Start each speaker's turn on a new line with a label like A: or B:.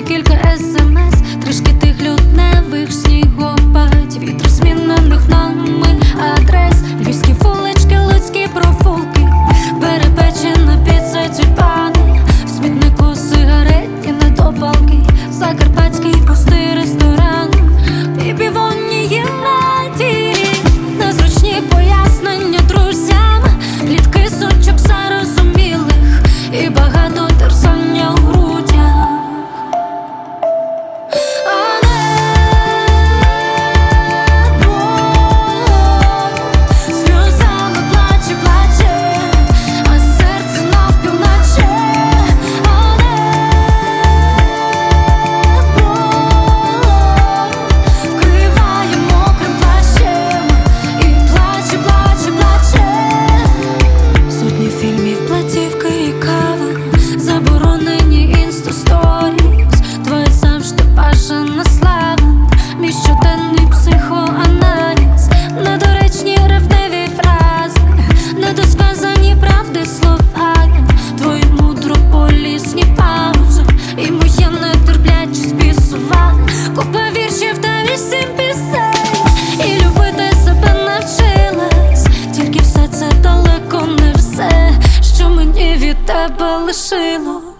A: depuis платівки і заборони 坠落。